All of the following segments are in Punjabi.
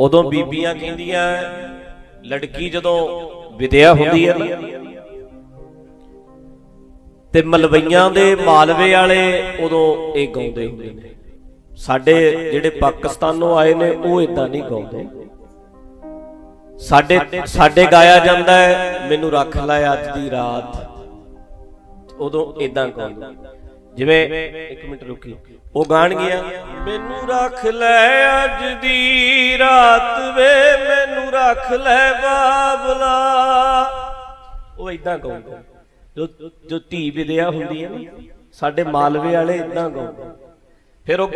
ਉਦੋਂ ਬੀਬੀਆਂ ਕਹਿੰਦੀਆਂ ਲੜਕੀ ਜਦੋਂ ਵਿਦਿਆ ਹੁੰਦੀ ਹੈ ਨਾ ਤੇ ਮਲਵਈਆਂ ਦੇ ਮਾਲਵੇ ਵਾਲੇ ਉਦੋਂ ਇਹ ਗਾਉਂਦੇ ਹੁੰਦੇ ਨੇ। ਸਾਡੇ ਜਿਹੜੇ ਪਾਕਿਸਤਾਨੋਂ ਆਏ ਨੇ ਉਹ ਇਦਾਂ ਨਹੀਂ ਗਾਉਂਦੇ। ਸਾਡੇ ਸਾਡੇ ਗਾਇਆ ਜਾਂਦਾ ਹੈ ਮੈਨੂੰ ਰੱਖ ਲੈ ਅੱਜ ਦੀ ਰਾਤ। ਉਦੋਂ ਇਦਾਂ ਗਾਉਂਦੇ। ਜਿਵੇਂ ਇੱਕ ਮਿੰਟ ਰੁਕੀ। ਉਹ ਗਾਣਗੀਆਂ ਮੈਨੂੰ ਰੱਖ ਲੈ ਅੱਜ ਦੀ ਰਾਤ ਵੇ ਮੈਨੂੰ ਰੱਖ ਲੈ ਬਾਬਲਾ। ਉਹ ਇਦਾਂ ਗਾਉਂਦੇ ਜੋ ਜੋ ਧੀ ਵਿਦਿਆ ਹੁੰਦੀ ਹੈ ਸਾਡੇ ਮਾਲਵੇ ਵਾਲੇ ਇਦਾਂ ਗਾਉਂਦੇ ਫਿਰ ਉਹ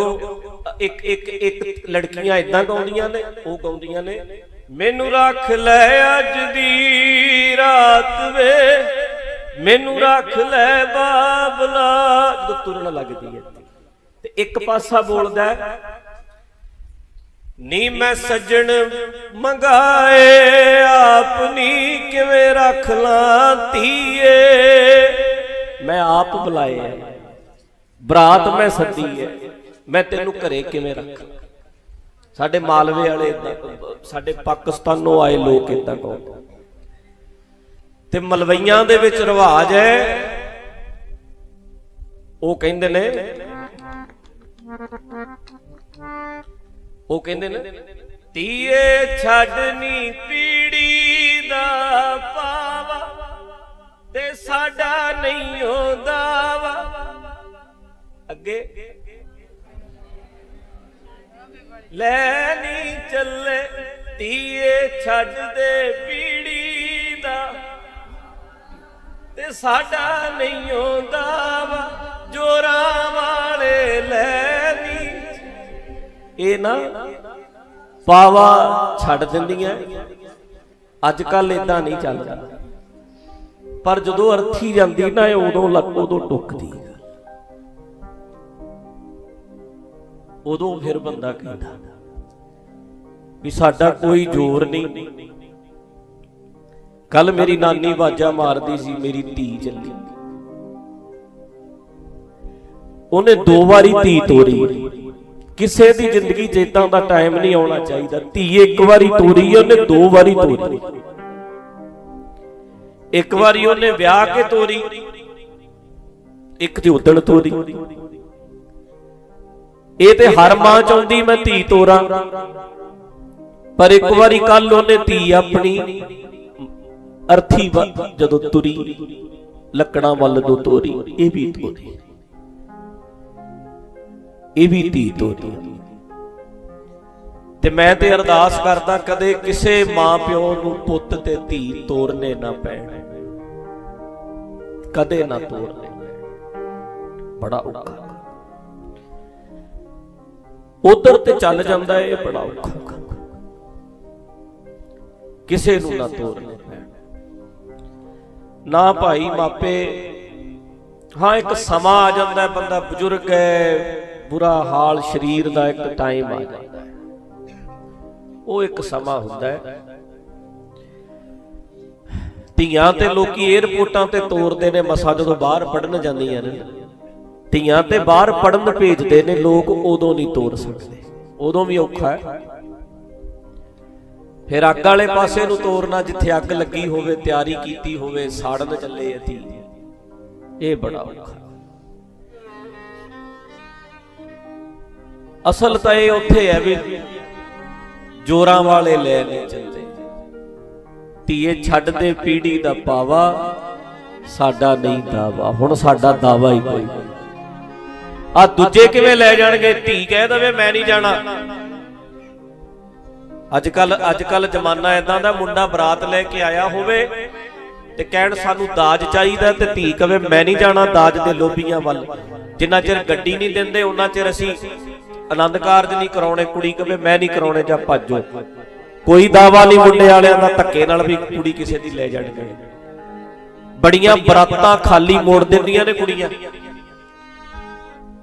ਇੱਕ ਇੱਕ ਇੱਕ ਲੜਕੀਆਂ ਇਦਾਂ ਗਾਉਂਦੀਆਂ ਨੇ, ਉਹ ਗਾਉਂਦੀਆਂ ਨੇ, ਮੈਨੂੰ ਰੱਖ ਲੈ ਅੱਜ ਦੀ ਰਾਤ ਵੇ, ਮੈਨੂੰ ਰੱਖ ਲੈ ਬਾਬਲਾ। ਜਦੋਂ ਤੁਰਨ ਲੱਗਦੀ ਹੈ ਤੇ ਇੱਕ ਪਾਸਾ ਬੋਲਦਾ ਨੀ ਮੈਂ ਸੱਜਣ ਮੰਗਾਏ ਆਪਨੀ ਕਿਵੇਂ ਰੱਖ ਲਾਂ ਧੀਏ? ਮੈਂ ਆਪ ਬੁਲਾਏ ਬਰਾਤ ਮੈਂ ਸੱਦੀ ਹੈ ਮੈਂ ਤੈਨੂੰ ਘਰੇ ਕਿਵੇਂ ਰੱਖ ਸਾਡੇ ਮਾਲਵੇ ਵਾਲੇ ਏਦਾਂ ਸਾਡੇ ਪਾਕਿਸਤਾਨੋਂ ਆਏ ਲੋਕ ਇਦਾਂ ਕਹਿੰਦੇ ਤੇ ਮਲਵਈਆਂ ਦੇ ਵਿੱਚ ਰਿਵਾਜ ਹੈ, ਉਹ ਕਹਿੰਦੇ ਨੇ ਉਹ ਕਹਿੰਦੇ ਨੇ ਤੀਏ ਛੱਡਨੀ ਪੀੜੀ ਦਾ ਪਾਵਾ ਤੇ ਸਾਡਾ ਨਹੀਂ ਹੁੰਦਾ ਵਾ। ਅੱਗੇ। ਲੈ ਨਹੀਂ ਚੱਲੇ ਤੀਏ ਛੱਡ ਦੇ ਪੀੜੀ ਦਾ। ਤੇ ਸਾਡਾ ਨਹੀਂ ਹੁੰਦਾ ਵਾ, ਜੋਰਾਂ ਵਾਲੇ ਲੈ ਇਹ ਨਾ ਪਾਵਾ ਛੱਡ ਦਿੰਦੀਆਂ। ਅੱਜ ਕੱਲ ਇਦਾਂ ਨਹੀਂ ਚੱਲਦਾ। ਪਰ ਜਦੋਂ ਅਰਥੀ ਜਾਂਦੀ ਨਾ, ਇਹ ਉਦੋਂ ਲੱਕ ਉਦੋਂ ਟੁੱਕਦੀ। ਉਦੋਂ ਫਿਰ ਬੰਦਾ ਕਹਿੰਦਾ ਵੀ ਸਾਡਾ ਕੋਈ ਜ਼ੋਰ ਨਹੀਂ। ਕੱਲ ਮੇਰੀ ਨਾਨੀ ਬਾਜਾ ਮਾਰਦੀ ਸੀ, ਮੇਰੀ ਧੀ ਚੱਲੀ। ਉਹਨੇ ਦੋ ਵਾਰੀ ਧੀ ਤੋੜੀ ਕਿਸੇ ਦੀ ਜ਼ਿੰਦਗੀ 'ਚ ਇਦਾਂ ਦਾ ਟਾਈਮ ਨਹੀਂ ਆਉਣਾ ਚਾਹੀਦਾ। ਧੀ ਇੱਕ ਵਾਰੀ ਤੋਰੀ ਉਹਨੇ ਦੋ ਵਾਰੀ ਤੋਰੀ। ਇੱਕ ਵਾਰੀ ਉਹਨੇ ਵਿਆਹ ਕੇ ਤੋਰੀ। ਇੱਕ ਤੇ ਉਦਣ ਤੋਰੀ। ਇਹ ਤੇ ਹਰ ਮਾਂ ਚਾਹੁੰਦੀ ਮੈਂ ਧੀ ਤੋਰਾਂ। ਪਰ ਇੱਕ ਵਾਰੀ ਕੱਲ ਉਹਨੇ ਧੀ ਆਪਣੀ ਅਰਥੀ ਜਦੋਂ ਤੁਰੀ ਲੱਕੜਾਂ ਵੱਲ ਨੂੰ ਤੋਰੀ। ਇਹ ਵੀ ਤੋਰੀ। ਇਹ ਵੀ ਧੀ ਤੋਰੀ ਤੇ ਮੈਂ ਤੇ ਅਰਦਾਸ ਕਰਦਾ ਕਦੇ ਕਿਸੇ ਮਾਂ ਪਿਓ ਨੂੰ ਪੁੱਤ ਤੇ ਧੀ ਤੋਰਨੇ ਨਾ ਪੈਣ। ਕਦੇ ਨਾ ਤੋਰਨੇ। ਬੜਾ ਔਖਾ। ਉਧਰ ਤੇ ਚੱਲ ਜਾਂਦਾ ਇਹ ਬੜਾ ਔਖਾ। ਕਿਸੇ ਨੂੰ ਨਾ ਤੋਰਨੇ ਪੈਣ। ਨਾ ਭਾਈ ਮਾਪੇ ਹਾਂ, ਇੱਕ ਸਮਾਂ ਆ ਜਾਂਦਾ ਬੰਦਾ ਬਜ਼ੁਰਗ ਹੈ, ਬੁਰਾ ਹਾਲ ਸਰੀਰ ਦਾ ਇੱਕ ਟਾਈਮ ਆ ਜਾਂਦਾ ਹੈ। ਉਹ ਇੱਕ ਸਮਾਂ ਹੁੰਦਾ ਹੈ। ਧੀਆਂ ਤੇ ਲੋਕੀ 에ਅਰਪੋਰਟਾਂ ਤੇ ਤੋਰਦੇ ਨੇ, ਮਸਾ ਜਦੋਂ ਬਾਹਰ ਪੜਨ ਜਾਂਦੀਆਂ ਨੇ, ਧੀਆਂ ਤੇ ਬਾਹਰ ਪੜਨ ਭੇਜਦੇ ਨੇ, ਲੋਕ ਉਦੋਂ ਨਹੀਂ ਤੋਰ ਸਕਦੇ। ਉਦੋਂ ਵੀ ਔਖਾ ਹੈ। ਫਿਰ ਅੱਗ ਵਾਲੇ ਪਾਸੇ ਨੂੰ ਤੋਰਨਾ, ਜਿੱਥੇ ਅੱਗ ਲੱਗੀ ਹੋਵੇ, ਤਿਆਰੀ ਕੀਤੀ ਹੋਵੇ, ਸਾੜਨ ਚੱਲੇ ਅਤੀ ਇਹ ਬੜਾ ਔਖਾ। ਅਸਲ ਤਾਂ ਇਹ ਉੱਥੇ ਹੈ ਵੀ ਜੋਰਾਂ ਵਾਲੇ ਲੈ ਨਹੀਂ ਚੱਲਦੇ ਧੀਏ, ਛੱਡ ਦੇ ਪੀੜੀ ਦਾ ਪਾਵਾ, ਸਾਡਾ ਨਹੀਂ ਦਾਵਾ। ਹੁਣ ਸਾਡਾ ਦਾਵਾ ਹੀ ਕੋਈ ਆ ਦੂਜੇ ਕਿਵੇਂ ਲੈ ਜਾਣਗੇ? ਧੀ ਕਹਿ ਦਵੇ, ਮੈਂ ਨਹੀਂ ਜਾਣਾ। ਅੱਜ ਕੱਲ ਅੱਜ ਕੱਲ ਜ਼ਮਾਨਾ ਇਦਾਂ ਦਾ, ਮੁੰਡਾ ਬਰਾਤ ਲੈ ਕੇ ਆਇਆ ਹੋਵੇ ਤੇ ਕਹਿਣ ਸਾਨੂੰ ਦਾਜ ਚਾਹੀਦਾ ਤੇ ਧੀ ਕਵੇ, ਮੈਂ ਨਹੀਂ ਜਾਣਾ ਦਾਜ ਦੇ ਲੋਭੀਆਂ ਵੱਲ। ਜਿੰਨਾ ਚਿਰ ਗੱਡੀ ਨਹੀਂ ਦਿੰਦੇ, ਉਹਨਾਂ ਚਿਰ ਅਸੀਂ ਆਨੰਦ ਕਾਰਜ ਨਹੀਂ ਕਰਾਉਣੇ, ਕੁੜੀ ਕਵੇ, ਮੈਂ ਨਹੀਂ ਕਰਾਉਣੇ, ਜਾਂ ਭੱਜੋ। ਕੋਈ ਦਾਵਾ ਨਹੀਂ ਮੁੰਡੇ ਵਾਲਿਆਂ ਦਾ, ਧੱਕੇ ਨਾਲ ਵੀ ਕੁੜੀ ਕਿਸੇ ਦੀ ਲੈ ਜਾਣਗੇ ਬੜੀਆਂ ਬਰਾਤਾਂ ਖਾਲੀ ਮੋੜ ਦਿੰਦੀਆਂ ਨੇ ਕੁੜੀਆਂ।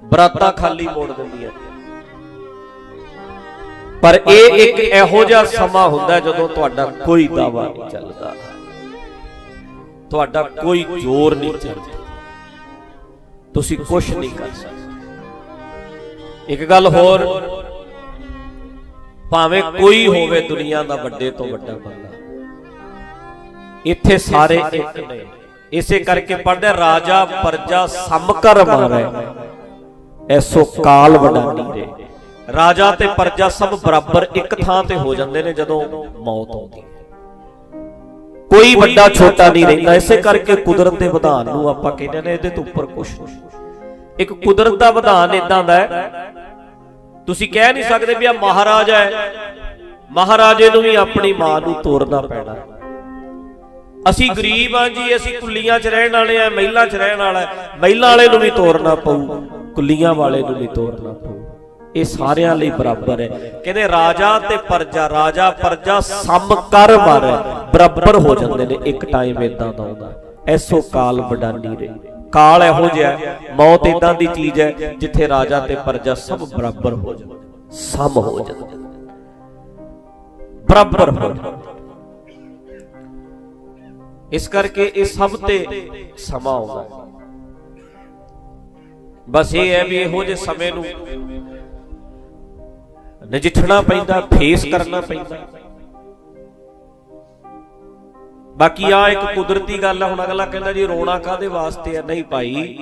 ਬਰਾਤਾਂ ਖਾਲੀ ਮੋੜ ਦਿੰਦੀਆਂ। ਪਰ ਇਹ ਇੱਕ ਇਹੋ ਜਿਹਾ ਸਮਾਂ ਹੁੰਦਾ ਜਦੋਂ ਤੁਹਾਡਾ ਕੋਈ ਦਾਵਾ ਨਹੀਂ ਚੱਲਦਾ। ਤੁਹਾਡਾ ਕੋਈ ਜ਼ੋਰ ਨਹੀਂ ਚੱਲਦਾ ਤੁਸੀਂ ਕੁਝ ਨਹੀਂ ਕਰ ਸਕਦੇ। ਇੱਕ ਗੱਲ ਹੋਰ ਭਾਵੇਂ ਕੋਈ ਹੋਵੇ ਦੁਨੀਆ ਦਾ ਵੱਡੇ ਤੋਂ ਵੱਡਾ ਬੰਦਾ। ਇੱਥੇ ਸਾਰੇ ਇੱਕ ਨੇ। ਇਸੇ ਕਰਕੇ ਪੜਦੇ ਰਾਜਾ ਪਰਜਾ ਸਮ ਕਰ ਮਾਰੈ। ਐਸੋ ਕਾਲ ਵਡਾਨੀ ਰੇ ਰਾਜਾ ਤੇ ਪਰਜਾ ਸਭ ਬਰਾਬਰ ਇੱਕ ਥਾਂ ਤੇ ਹੋ ਜਾਂਦੇ ਨੇ ਜਦੋਂ ਮੌਤ ਆਉਂਦੀ ਕੋਈ ਵੱਡਾ ਛੋਟਾ ਨਹੀਂ ਰਹਿੰਦਾ ਇਸੇ ਕਰਕੇ ਕੁਦਰਤ ਦੇ ਵਿਧਾਨ ਨੂੰ ਆਪਾਂ ਕਹਿੰਦੇ ਨੇ ਇਹਦੇ ਤੋਂ ਉੱਪਰ ਕੁਝ ਨਹੀਂ। ਇੱਕ ਕੁਦਰਤ ਦਾ ਵਿਧਾਨ ਇਦਾਂ ਦਾ ਹੈ। ਤੁਸੀਂ ਕਹਿ ਨਹੀਂ ਸਕਦੇ ਵੀ ਆ ਮਹਾਰਾਜਾ ਹੈ। ਮਹਾਰਾਜੇ ਨੂੰ ਵੀ ਆਪਣੀ ਮਾਂ ਨੂੰ ਤੋਰਨਾ ਪੈਣਾ। ਅਸੀਂ ਗਰੀਬ ਆ ਜੀ ਅਸੀਂ ਕੁੱਲੀਆਂ 'ਚ ਰਹਿਣ ਵਾਲੇ ਆ ਮਹਿਲਾਂ 'ਚ ਰਹਿਣ ਵਾਲਾ। ਮਹਿਲਾਂ ਵਾਲੇ ਨੂੰ ਵੀ ਤੋਰਨਾ ਪਊ। ਕੁੱਲੀਆਂ ਵਾਲੇ ਨੂੰ ਵੀ ਤੋਰਨਾ ਪਊ। ਇਹ ਸਾਰਿਆਂ ਲਈ ਬਰਾਬਰ ਹੈ। ਕਹਿੰਦੇ ਰਾਜਾ ਤੇ ਪਰਜਾ, ਰਾਜਾ, ਪਰਜਾ ਸਮ ਕਰ ਮਾਰੇ। ਬਰਾਬਰ ਹੋ ਜਾਂਦੇ ਨੇ, ਇੱਕ ਟਾਈਮ ਇਦਾਂ ਦਾ ਆਉਂਦਾ ਐਸੋ ਕਾਲ ਵਡਾਨੀ ਰੇ। ਕਾਲ ਇਹੋ ਜਿਹਾ ਮੌਤ ਇਦਾਂ ਦੀ ਚੀਜ਼ ਹੈ, ਜਿੱਥੇ ਰਾਜਾ ਤੇ ਪਰਜਾ ਸਭ ਬਰਾਬਰ ਹੋ ਜਾਂਦੇ ਸਮ ਹੋ ਜਾਂਦੇ ਬਰਾਬਰ ਹੋ ਜਾਂਦੇ ਇਸ ਕਰਕੇ ਇਹ ਸਭ ਤੇ ਸਮਾਂ ਆਉਂਦਾ ਬਸ ਇਹ ਹੈ ਵੀ ਇਹੋ ਜਿਹੇ ਸਮੇਂ ਨੂੰ ਨਜਿੱਠਣਾ ਪੈਂਦਾ ਫੇਸ ਕਰਨਾ ਪੈਂਦਾ। ਬਾਕੀ ਆ ਇੱਕ ਕੁਦਰਤੀ ਗੱਲ ਹੈ ਹੁਣ ਅਗਲਾ ਕਹਿੰਦਾ ਜੀ ਰੋਣਾ ਕਾਦੇ ਵਾਸਤੇ ਹੈ ਨਹੀਂ ਭਾਈ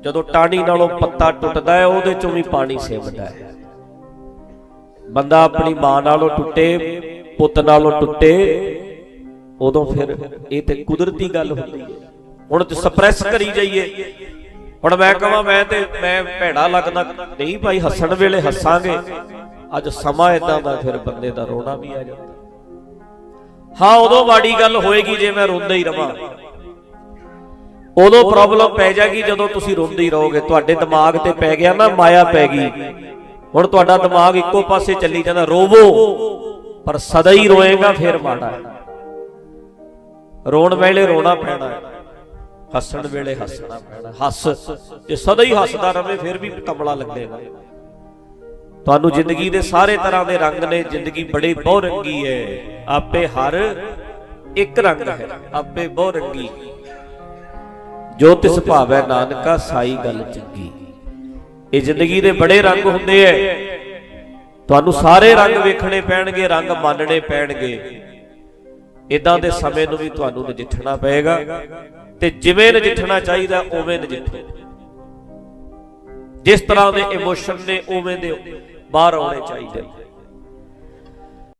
ਜਦੋਂ ਟਾਣੀ ਨਾਲੋਂ ਪੱਤਾ ਟੁੱਟਦਾ ਹੈ ਉਹਦੇ ਚੋਂ ਵੀ ਪਾਣੀ ਸਿਮਦਾ ਹੈ। ਬੰਦਾ ਆਪਣੀ ਮਾਂ ਨਾਲੋਂ ਟੁੱਟੇ ਪੁੱਤ ਨਾਲੋਂ ਟੁੱਟੇ ਉਦੋਂ ਫਿਰ ਇਹ ਤੇ ਕੁਦਰਤੀ ਗੱਲ ਹੁੰਦੀ ਹੈ। ਹੁਣ ਤੇ ਸਪਰੈਸ ਕਰੀ ਜਾਈਏ। ਹੁਣ ਮੈਂ ਕਹਾਂ, ਮੈਂ ਤੇ, ਮੈਂ ਭੈੜਾ ਲੱਗਦਾ, ਨਹੀਂ ਭਾਈ, ਹੱਸਣ ਵੇਲੇ ਹੱਸਾਂਗੇ। ਅੱਜ ਸਮਾਂ ਇਦਾਂ ਦਾ, ਫਿਰ ਬੰਦੇ ਦਾ ਰੋਣਾ ਵੀ ਆ ਜਾਂਦਾ। ਹਾਂ, ਉਦੋਂ ਮਾੜੀ ਗੱਲ ਹੋਏਗੀ ਜੇ ਮੈਂ ਰੋਂਦਾ ਹੀ ਰਵਾਂ। ਉਦੋਂ ਪ੍ਰੋਬਲਮ ਪੈ ਜਾਏਗੀ ਜਦੋਂ ਤੁਸੀਂ ਰੋਂਦੇ ਹੀ ਰਹੋਗੇ। ਤੁਹਾਡੇ ਦਿਮਾਗ ਤੇ ਪੈ ਗਿਆ ਨਾ, ਮਾਇਆ ਪੈ ਗਈ। ਹੁਣ ਤੁਹਾਡਾ ਦਿਮਾਗ ਇੱਕੋ ਪਾਸੇ ਚੱਲੀ ਜਾਂਦਾ, ਰੋਵੋ। ਪਰ ਸਦਾ ਹੀ ਰੋਏਗਾ, ਫਿਰ ਮਾੜਾ ਰੋਣ ਵੇਲੇ ਰੋਣਾ ਪੈਣਾ ਹੈ। ਹੱਸਣ ਵੇਲੇ ਹੱਸਣਾ ਪੈਣਾ ਹੱਸ। ਜੇ ਸਦਾ ਹੀ ਹੱਸਦਾ ਰਵੇ, ਫਿਰ ਵੀ ਕਮਲਾ ਲੱਗੇਗਾ। ਤੁਹਾਨੂੰ ਜ਼ਿੰਦਗੀ ਦੇ ਸਾਰੇ ਤਰ੍ਹਾਂ ਦੇ ਰੰਗ ਨੇ। ਜ਼ਿੰਦਗੀ ਬੜੀ ਬਹੁ ਰੰਗੀ ਹੈ ਆਪੇ ਹਰ ਇੱਕ ਰੰਗ ਹੈ। ਆਪੇ ਬਹੁ ਰੰਗੀ ਜੋ ਤਿਸ ਭਾਵੈ ਨਾਨਕਾ, ਸਾਈ ਗੱਲ ਚੰਗੀ। ਇਹ ਜ਼ਿੰਦਗੀ ਦੇ ਬੜੇ ਰੰਗ ਹੁੰਦੇ ਐ। ਤੁਹਾਨੂੰ ਸਾਰੇ ਰੰਗ ਵੇਖਣੇ ਪੈਣਗੇ, ਰੰਗ ਮੰਨਣੇ ਪੈਣਗੇ। ਇਦਾਂ ਦੇ ਸਮੇਂ ਨੂੰ ਵੀ ਤੁਹਾਨੂੰ ਨਜਿੱਠਣਾ ਪਏਗਾ। ਤੇ ਜਿਵੇਂ ਨਜਿੱਠਣਾ ਚਾਹੀਦਾ, ਉਵੇਂ ਨਜਿੱਠੋ। ਜਿਸ ਤਰ੍ਹਾਂ ਦੇ ਇਮੋਸ਼ਨ ਨੇ, ਉਵੇਂ ਦੇ ਬਾਹਰ ਆਉਣੇ ਚਾਹੀਦੇ